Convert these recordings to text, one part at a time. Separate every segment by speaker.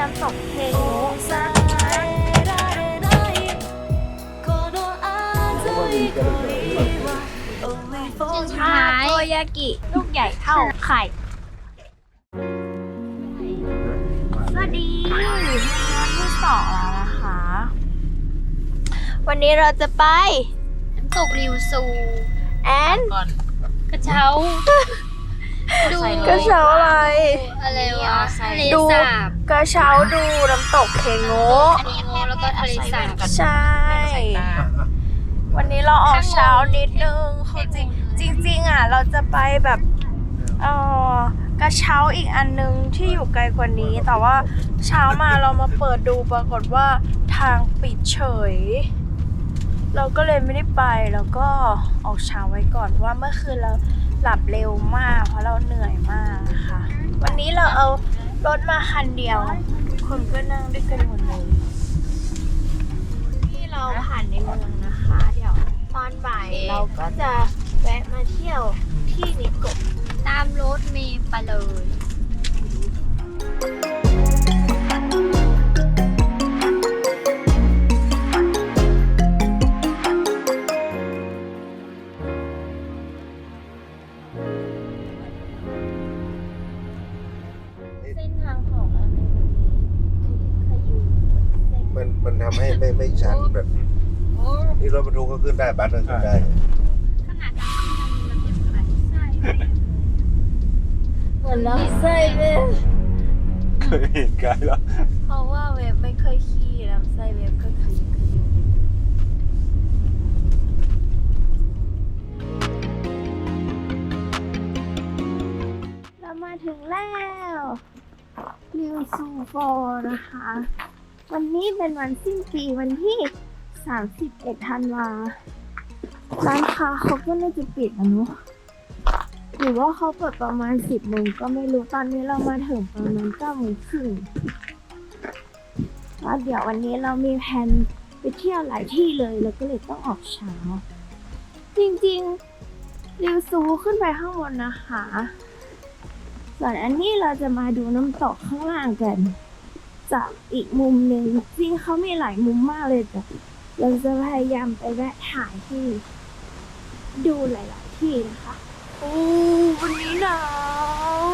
Speaker 1: น้ำตกเทงุสุดท้ายโอยากิ ลูกใหญ่เท่าไข่ สวัสดีวันที่สองแล้วนะคะ วันนี้เราจะไป
Speaker 2: น้ำตกริวซู
Speaker 1: แอน
Speaker 3: ก่อน
Speaker 2: กระเช้า ดู
Speaker 1: กระเช้าอะไร
Speaker 2: อะไรวะทะเล
Speaker 1: ดู
Speaker 2: สาบ
Speaker 1: กระเช้าดูน้ำตกเคงุ
Speaker 2: อันนี้โอแล้วก็ทะเลสาบ
Speaker 1: ใช่ วันนี้เราออกเช้านิดนึงคือจริงจริง ๆ อะ เราจะไปแบบเออกระเช้าอีกอันนึงที่อยู่ไกลกว่านี้ แต่ว่าเช้ามาเรามาเปิดดูปรากฏว่าทางปิดเฉย เราก็เลยไม่ได้ไปแล้วก็ออกเช้าไว้ก่อนเพราะว่าเมื่อคืนเรา หลับเร็วมาก เพราะเราเหนื่อยมากนะคะวันนี้เราเอารถมาคันเดียวทุกคนก็นั่งด้วยกันหมดเลยที่เราผ่านในเมืองนะคะ เดี๋ยวตอนบ่ายเราก็จะแวะมาเที่ยวที่นิโกะ
Speaker 2: ตามรถเมล์ไปเลย
Speaker 1: ทำ
Speaker 4: ให้ไม่ไม่ชันแบบ
Speaker 2: โอ้
Speaker 4: นี่รถบรรทุกก็ขึ้นได้บัสก็ขึ้นได้
Speaker 2: ขนาดนั้นมันยังไงใช่
Speaker 1: เหมือนลำไส้เว็บ
Speaker 3: เคยเห็นกันแล้ว
Speaker 1: เพราะว่าเว็บไม่เคยขี่ลำไส้เว็บก็ขยุขยูเรามาถึงแล้วริวซูโฟนะคะ วันนี้เป็นวันสิ้นปีวันที่ 31ธันวาร้านค้าเขาก็น่าจะปิดนะเนุหรือว่าเขาเปิดประมาณ 10โมงก็ไม่รู้ตอนนี้เรามาถึงประมาณ9โมงครึ่งแล้วเดี๋ยววันนี้เรามีแผนไปเที่ยวหลายที่เลยเราก็เลยต้องออกเช้า จริงๆริวซูขึ้นไปข้างบนนะคะ ส่วนอันนี้เราจะมาดูน้ำตกข้างล่างกัน จากอีกมุมหนึ่งจริงเขามีหลายมุมมากเลยแต่เราจะพยายามไปแวะถ่ายที่ ดูหลาย ๆ ที่นะคะโอ้วันนี้หนาว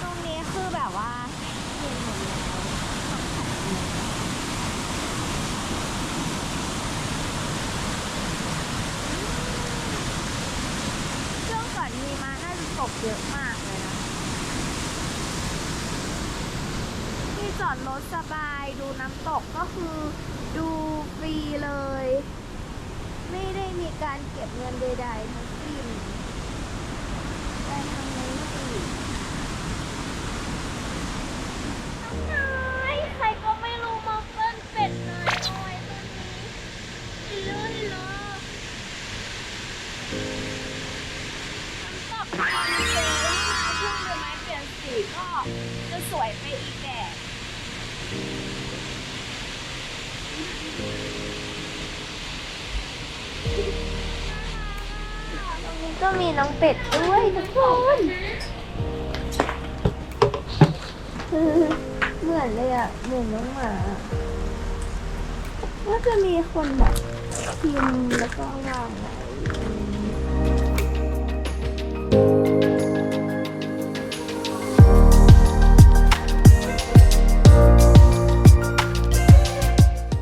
Speaker 1: ตรงนี้คือแบบว่าเย็นหมดแล้วช่วงก่อนมีมาน่าจะตกเยอะมากเลยนะ ที่ จอดรถสบาย ดูน้ำตกก็คือดูฟรีเลย ไม่ได้มีการเก็บเงินใดๆทั้งสิ้นไปทาง ก็มีน้องเป็ดด้วยทุกคนคือเหมือนเลยอะเหมือนน้องหมาว่าจะมีคนแบบพิมพ์แล้วก็วางไว้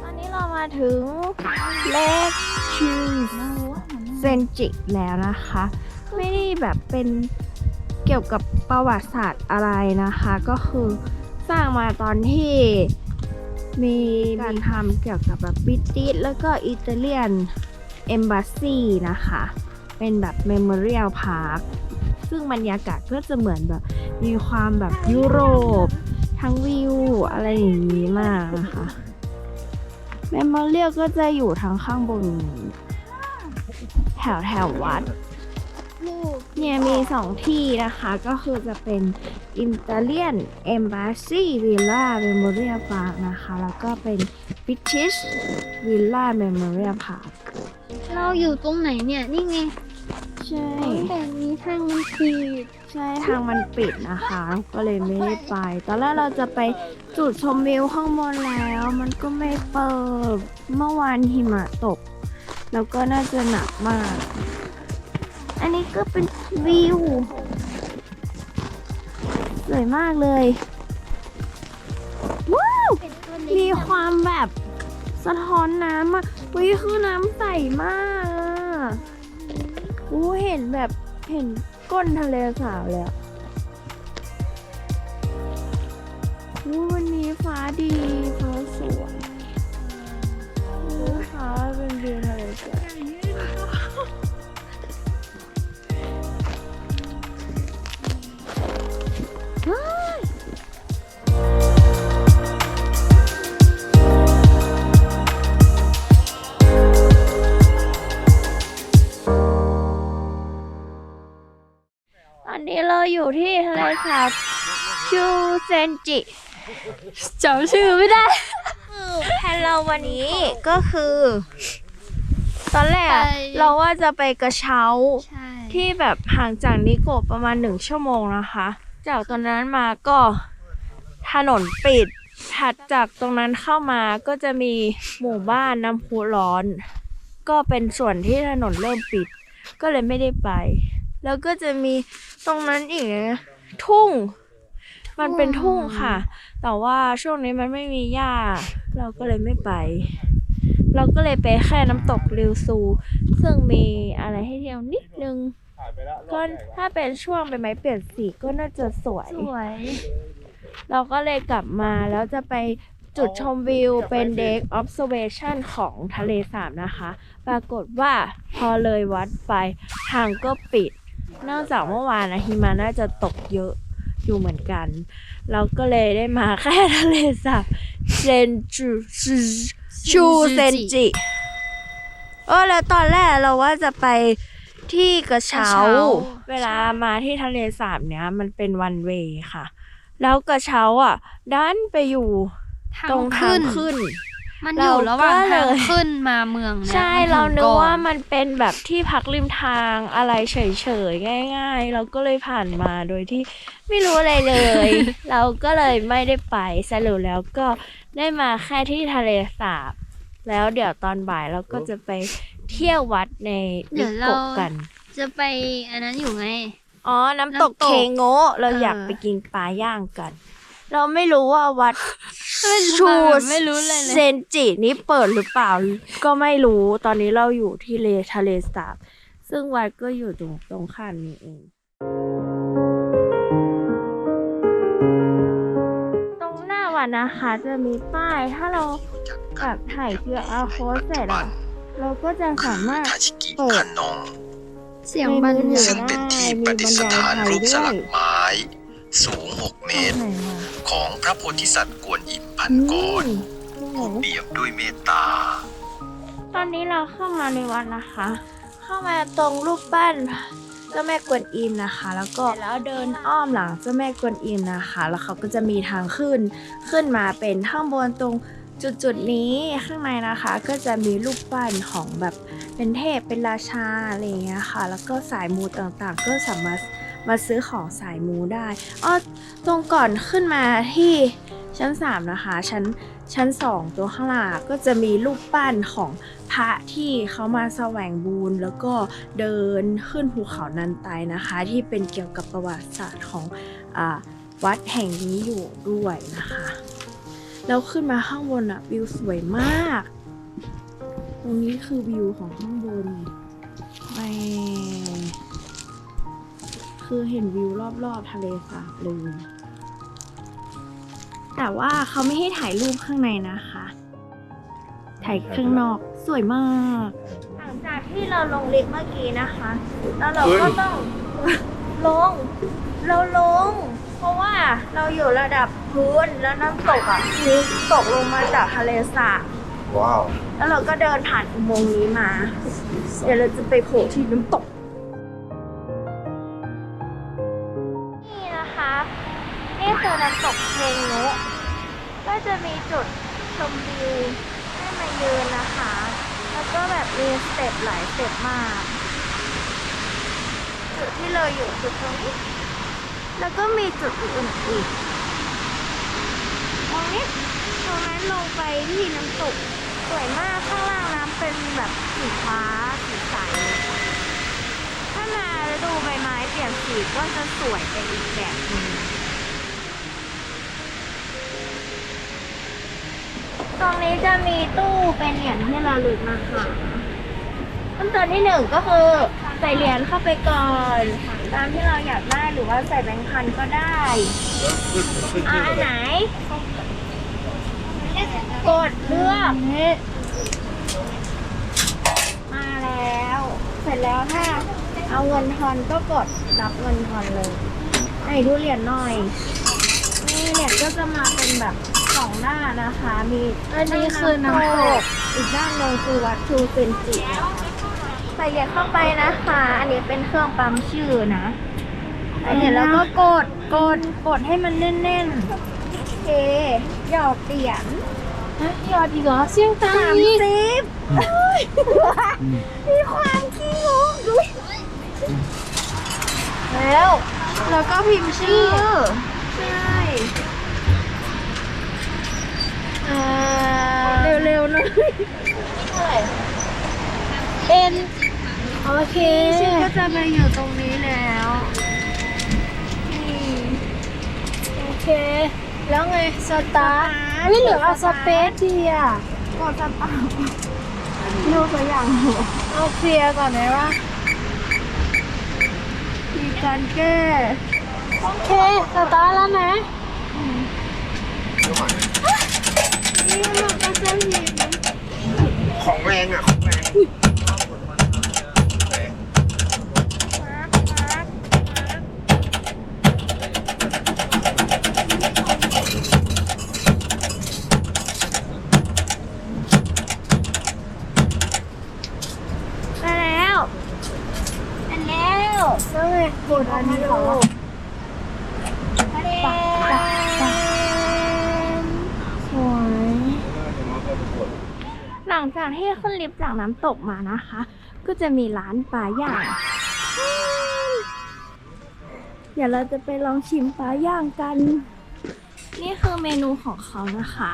Speaker 1: ตอนนี้เรามาถึงเลกชู เซนจิแล้วนะคะ ไม่ได้แบบเป็นเกี่ยวกับประวัติศาสตร์อะไรนะคะ ก็คือสร้างมาตอนที่มีการทำเกี่ยวกับแบบบริติชแล้วก็อิตาเลียนเอมบ s สซีนะคะ เป็นแบบเมมโมเรียลพาร์คซึ่งบรรยากาศก็จะเหมือนแบบ มีความแบบยุโรป ทั้งวิว อะไรอย่างนี้มากนะคะเมมโมเรียลก็จะอยู่ทางข้างบน แถวแถววัด เนี่ยมีสองที่นะคะก็คือจะเป็นอิตาเลียนเอมบ s สซีวิลล่าเมมโมเรียลพาร์คนะคะ แล้วก็เป็นบิทิชวิลล่าเมมโมเรียลพาร์ค
Speaker 2: เราอยู่ตรงไหนเนี่ย นี่ไง
Speaker 1: ใช่
Speaker 2: แต่นี้ทางมันปิด
Speaker 1: ใช่ทางมันปิดนะคะ ก็เลยไม่ได้ไป ตอนแรกเราจะไปจุดชมวิวข้างบนแล้ว มันก็ไม่เปิดเมื่อวานหิมะตก แล้วก็น่าจะหนักมาก อันนี้ก็เป็นวิวสวยมากเลยว้าวมีความแบบสะท้อนน้ำอะวิคือน้ำใสมากอะอู้เห็นแบบเห็นก้นทะเลสาบเลยอะอู้วันนี้ฟ้าดีฟ้า ทะเลสาบชูเซนจิจำชื่อไม่ได้แผนเราวันนี้ก็คือ ตอนแรกอะเราว่าจะไปกระเช้า
Speaker 2: ใช่
Speaker 1: ที่แบบห่างจากนิโกะประมาณหนึ่งชั่วโมงนะคะ จากตรงนั้นมาก็ถนนปิด ถัดจากตรงนั้นเข้ามาก็จะมีหมู่บ้านน้ำพุร้อน ก็เป็นส่วนที่ถนนเริ่มปิด ก็เลยไม่ได้ไป แล้วก็จะมีตรงนั้นอีกนะ ทุ่ง มันเป็นทุ่งค่ะ แต่ว่าช่วงนี้มันไม่มีหญ้า เราก็เลยไม่ไป เราก็เลยไปแค่น้ำตกริวซู ซึ่งมีอะไรให้เที่ยวนิดนึงก็ถ้าเป็นช่วงใบไม้เปลี่ยนสีก็น่าจะสวย
Speaker 2: สวย
Speaker 1: เราก็เลยกลับมาแล้วจะไปจุดชมวิวเป็น Deck Observation ของทะเลสาบนะคะ ปรากฏว่าพอเลยวัดไปทางก็ปิด นอกจากเมื่อวานนะหิมะน่าจะตกเยอะอยู่เหมือนกัน เราก็เลยได้มาแค่ทะเลสาบเซนจูชูเซนจิเออแล้วตอนแรกเราว่าจะไปที่กระเช้า
Speaker 2: กระเช้า
Speaker 1: เวลามาที่ทะเลสาบเนี้ยมันเป็นวันเวย์ค่ะ แล้วกระเช้าอะ ดันไปอยู่ตรงทางขึ้น
Speaker 2: มันอยู่ระหว่าง
Speaker 1: เราก็
Speaker 2: ทาง
Speaker 1: เลย
Speaker 2: ขึ้นมาเมืองเนี่ย
Speaker 1: ใช่
Speaker 2: มัน
Speaker 1: เรานึก
Speaker 2: ก่อ
Speaker 1: ว่ามันเป็นแบบที่พักริมทางอะไรเฉยๆง่าย ๆ เราก็เลยผ่านมาโดยที่ไม่รู้อะไรเลย เราก็เลยไม่ได้ไปสรุปแล้วก็ได้มาแค่ที่ทะเลสาบ แล้วเดี๋ยวตอนบ่ายเราก็จะไปเที่ยววัดใน
Speaker 2: เดี๋
Speaker 1: นิ
Speaker 2: ยว
Speaker 1: โก
Speaker 2: เราะ
Speaker 1: กัน
Speaker 2: จะไปอันนั้นอยู่ไง
Speaker 1: อ๋อน้ำตก
Speaker 2: น้ำตก
Speaker 1: เคโงะเรา
Speaker 2: เออ
Speaker 1: อ
Speaker 2: อ
Speaker 1: ยากไปกินปลาย่างกัน เราไม่รู้ว่าวัดชู
Speaker 2: ไม่รู้เลยเลย
Speaker 1: เซนจินี้เปิดหรือเปล่า ก็ไม่รู้ตอนนี้เราอยู่ที่เลทะเลสาบ ซึ่งวัดก็อยู่ตรงตรงข้ามนี้เองตรงหน้าวัดนะคะ จะมีป้ายถ้าเราแบบถ่าย QR code เสร็จอะเราก็จะสามารถ
Speaker 5: ทาชิกิ
Speaker 1: เปิด
Speaker 5: คันนง
Speaker 2: เสียงบรรยาย
Speaker 5: ซึ่งเป็นที่ประดิษฐานรูปสลักไม้ สูง 6 เมตร
Speaker 1: ไหนวะ
Speaker 5: ของพระโพธิสัตว์กวนอิมพันกร
Speaker 1: อืม
Speaker 5: ผู้เปี่ยมด้วยเมตตา
Speaker 1: ตอนนี้เราเข้ามาในวัดนะคะ เข้ามาตรงรูปปั้นเจ้าแม่กวนอิมนะคะ แล้วก็แล้วเดินอ้อมหลังเจ้าแม่กวนอิมนะคะ แล้วเขาก็จะมีทางขึ้นขึ้นมาเป็นข้างบนตรงจุดจุดๆนี้ข้างในนะคะ ก็จะมีรูปปั้นของแบบเป็นเทพเป็นราชาอะไรอย่างเงี้ยค่ะ แล้วก็สายมูต่างๆ ก็สามารถ มาซื้อของสายมูได้อ้อตรงก่อนขึ้นมาที่ชั้น 3 นะคะ ชั้นชั้น 2 ตัวข้างล่างก็จะมีรูปปั้นของพระที่เขามาแสวงบุญแล้วก็เดินขึ้นภูเขานันไตนะคะ ที่เป็นเกี่ยวกับประวัติศาสตร์ของอวัดแห่งนี้อยู่ด้วยนะคะแล้วขึ้นมาข้างบนอะวิวสวยมาก ตรงนี้คือวิวของข้างบนแหม่ คือเห็นวิวรอบๆทะเลสาบเลยแต่ว่าเขาไม่ให้ถ่ายรูปข้างในนะคะ ถ่ายข้างนอกสวยมาก หลังจากที่เราลงลิฟต์เมื่อกี้นะคะ แล้วเราก็ต้องลง เราลง เพราะว่าเราอยู่ระดับพื้นแล้วน้ำตกอะคือตกลงมาจากทะเลสาบ
Speaker 4: ว้าว
Speaker 1: แล้วเราก็เดินผ่านอุโมงค์นี้มา เดี๋ยวเราจะไปโผล่ที่น้ำตก อน้ำตกเพลงโนะก็จะมีจุดชมวิวให้มายืนนะคะ แล้วก็แบบมีสเต็ปหลายสเต็ปมาก จุดที่เราอยู่คือตรงนี้ แล้วก็มีจุดอื่นอีกตรงนี้ตรงนั้นลงไปที่น้ำตกสวยมากข้างล่างน้ำเป็นแบบสีฟ้าสีใสถ้ามาฤดูใบไม้เปลี่ยนสีก็จะสวยไปอีกแบบหนึง ตรงนี้จะมีตู้เป็นเหรียญที่ระลึกนะคะขั้นตอนที่หนึ่งก็คือใส่เหรียญเข้าไปก่อน ตามที่เราอยากได้หรือว่าใส่แบงค์พันก็ได้อะ
Speaker 4: ชื่อ
Speaker 1: อัน
Speaker 4: อะไร
Speaker 1: ไหน กดเลือกมาแล้ว เสร็จแล้วถ้าเอาเงินทอนก็กดรับเงินทอนเลยไหนดูเหรียญหน่อยนี่เหรียญก็จะมาเป็นแบบ สองด้านนะคะ มี
Speaker 2: อันนี้คือน้ำตก
Speaker 1: อีกด้านหนึ่งคือวัดชูเซนจิใส่เหรียญเข้าไปนะคะ อันนี้เป็นเครื่องปั๊มชื่อนะใส่เหรียญแล้วก็กดกดกดให้มันแน่นๆโอเคหยอดเหรียญ
Speaker 2: ยอดอีกเหรอเสี่ยงตัง
Speaker 1: สาม
Speaker 2: อีก
Speaker 1: สิบมีความขี้งกด้วยแล้ว
Speaker 2: แล้วก็พิมพ์ชื่อ
Speaker 1: ใช่อ่ เร็วๆหน่อย
Speaker 2: เอ็น
Speaker 1: โอเคชื่อก็จะไปอยู่ตรงนี้แล้วนี่
Speaker 2: โอเค แล้วไง สตาร์ทไม่เหลือเอาสเปซดีอะ
Speaker 1: กดสตาร์ทดูตัวอย่าง
Speaker 2: เอาเคลียร์ก่อนไหมว่า
Speaker 1: มีการแก้
Speaker 2: โอเค สตาร์ทแล้วนะ
Speaker 4: ของแรงอะ ของแรง
Speaker 1: มาร์คมาร์คมาร์คได้แล้วอันแล้วแล้วไงกดอันนี้ดูอันนี้ส ลังจากที่ขึ้นลิฟต์จากน้ำตกมานะคะ ก็จะมีร้านปลาย่าง เดี๋ยวเราจะไปลองชิมปลาย่างกัน นี่คือเมนูของเขานะคะ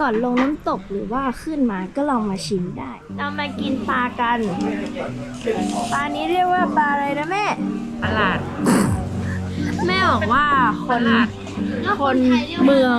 Speaker 1: ก่อนลงน้ำตกหรือว่าขึ้นมาก็ลองมาชิมได้ เรามากินปลากัน ปลานี้เรียกว่าปลาอะไรนะแม่
Speaker 2: ตลาด
Speaker 1: แม่บอกว่าคนคนเมือง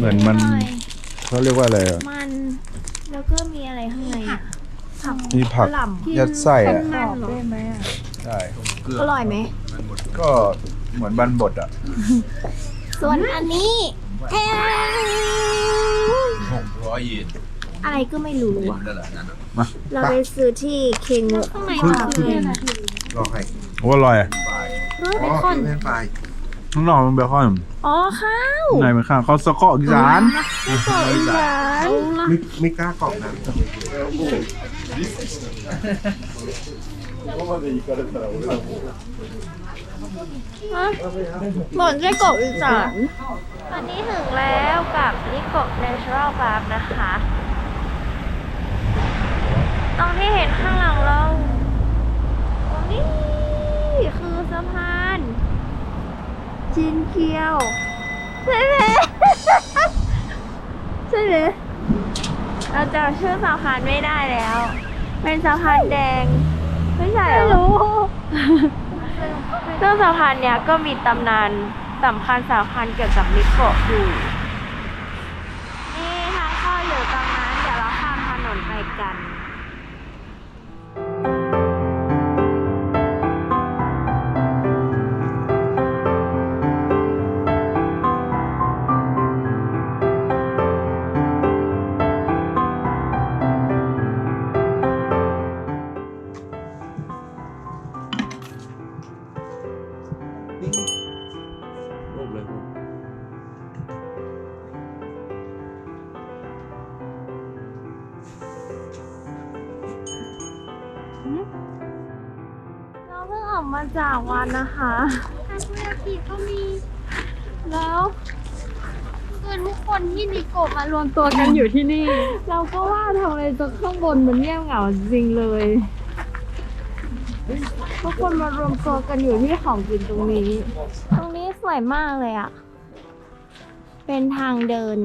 Speaker 1: ห
Speaker 2: มือน
Speaker 1: มั
Speaker 3: นเขาเรียกว่าอะไรอะ
Speaker 1: มัน แล้วก็มีอะไรข้างในอะผัก
Speaker 3: มีผัก
Speaker 1: หล่ำ
Speaker 3: ยัดไส้อะ
Speaker 1: มันเหรอ
Speaker 3: ใช่
Speaker 1: อร่อยไหม
Speaker 3: ก็เหมือนบันบดอะ
Speaker 1: ส่วนอันนี้แทง
Speaker 5: หกร้อยเยน
Speaker 1: อะไรก็ไม่รู้อะ
Speaker 5: นั่นแหละนั่น
Speaker 1: เราไปซื้อที่เคงเง
Speaker 2: ข้างใน
Speaker 3: คือ
Speaker 2: ค่ะ
Speaker 3: คือ
Speaker 4: รอให้
Speaker 3: โอ้อร่อย
Speaker 1: เฮ้ย
Speaker 4: อ๋อคือเป็นไฟ
Speaker 3: ข้างนอกมันเบคอน
Speaker 1: อ๋อข้าว
Speaker 3: ข้างในเป็นข้าวเขาสะเกาะอีสาน
Speaker 1: ไม่เปิดอีสาน
Speaker 4: ไม่ไม่กล้ากรอกนะ
Speaker 1: เหมือนไส้กรอกอีสานตอนนี้ถึงแล้วกับนิโกะ Natural Park นะคะ ตรงที่เห็นข้างหลังเราตรงนี้คือสะพาน จินเกียวใช่ไหมใช่ไหมเราจำชื่อสะพานไม่ได้แล้ว เป็นสะพานแดง ไม่ใช่เหรอไม่รู้ซึ่งสะพานเนี้ยก็มีตำนานสำคัญสำคัญเกี่ยวกับนิโกะอยู่ วันนะคะ
Speaker 2: ทาโกยากิก็มี
Speaker 1: แล้ว
Speaker 2: คือทุกคนที่นิโกะมารวมตัวกันอยู่ที่นี่
Speaker 1: เราก็ว่าทำไมตรงข้างบนมันเงียบเหงาจริงเลยทุกคนมารวมตัวกันอยู่ที่ของกินตรงนี้ ตรงนี้สวยมากเลยอะเป็นทางเดิน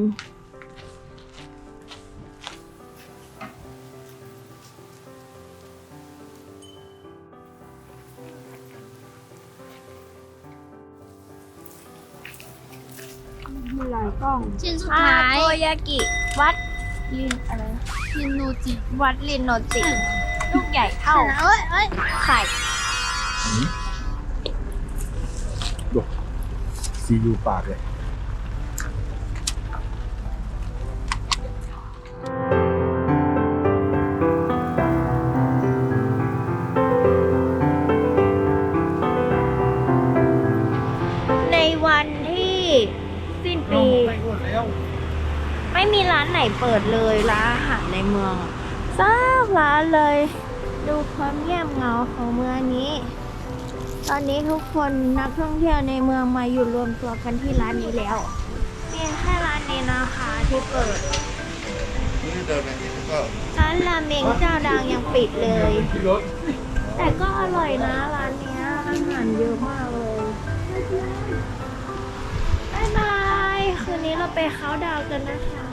Speaker 1: กล้อง
Speaker 2: ชิ้นสุด
Speaker 1: ทา
Speaker 2: ท้าย
Speaker 1: โกยากิ วัดลินอะไร
Speaker 2: ชินโนจิ
Speaker 1: วัดลินโนจิ ลูกใหญ่เท่า
Speaker 2: เอ้ยเอ้ย
Speaker 1: ไข่
Speaker 3: ซียูปากเลย
Speaker 1: ม่มีร้านไหนเปิดเลยร้านอาหารในเมืองสักร้านเลย ดูความเงียบเหงาของเมืองนี้ ตอนนี้ทุกคนนักท่องเที่ยวในเมืองมาอยู่รวมตัวกันที่ร้านนี้แล้วเพียงแค่ร้านนี้นะคะที่เปิดร้านราเมงเจ้าดังยังปิดเลย แต่ก็อร่อยนะร้านนี้อาหารเยอะมากเลยบายบาย คืนนี้เราไปเขาดาวน์กันนะคะ